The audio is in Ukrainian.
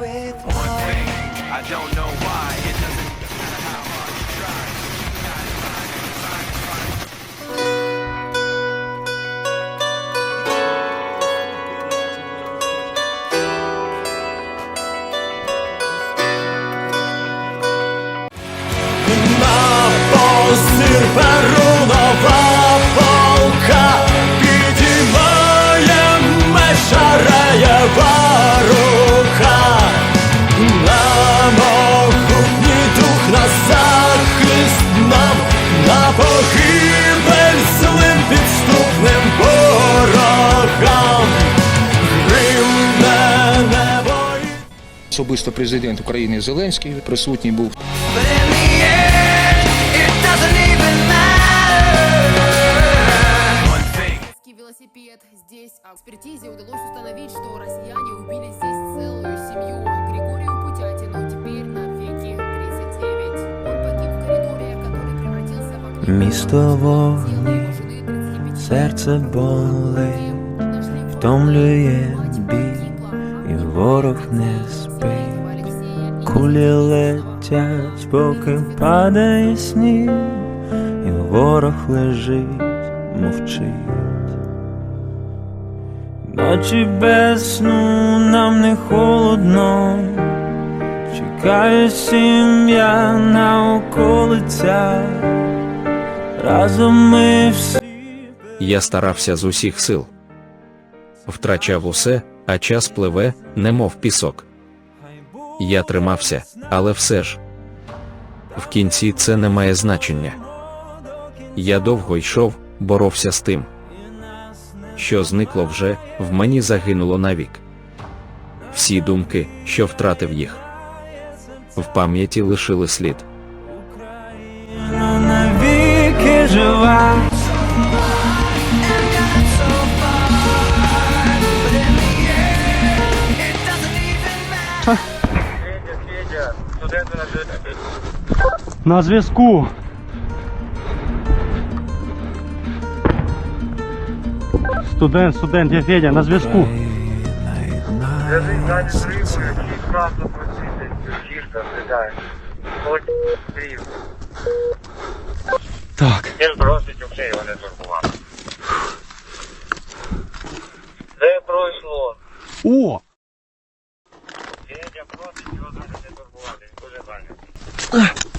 with. One thing, I don't know why. особисто президент України Зеленський присутній був. But in the end, it doesn't even matter. One thing. Советский велосипед здесь. А экспертизе удалось установить, что россияне убили здесь целую семью. Григорию Путятину теперь на веки 39. Он погиб в коридоре, который превратился в огневой Місто ловушку. вогні, Тело его жены 35 серце болить, Нашли в втомлює мать біль, погибла. і ворог не спить. Кулі летять, поки падає сніг, і ворог лежить, мовчить. Ночі без сну нам не холодно, чекає сім'я на околицях, разом ми всі. Я старався з усіх сил. Втрачав усе, а час пливе, немов пісок. Я тримався, але все ж. В кінці це не має значення. Я довго йшов, боровся з тим. Що зникло вже, в мені загинуло навік. Всі думки, що втратив їх. В пам'яті лишили слід. навіки жива. На зв'язку. Студент, студент, я Федя, на зв'язку. Лежить ззаді зриву, який красно просвітить, кішка сідає. Хоч стрів. Так. Він просить взагалі його не турбувати. Де пройшло? О! Ah.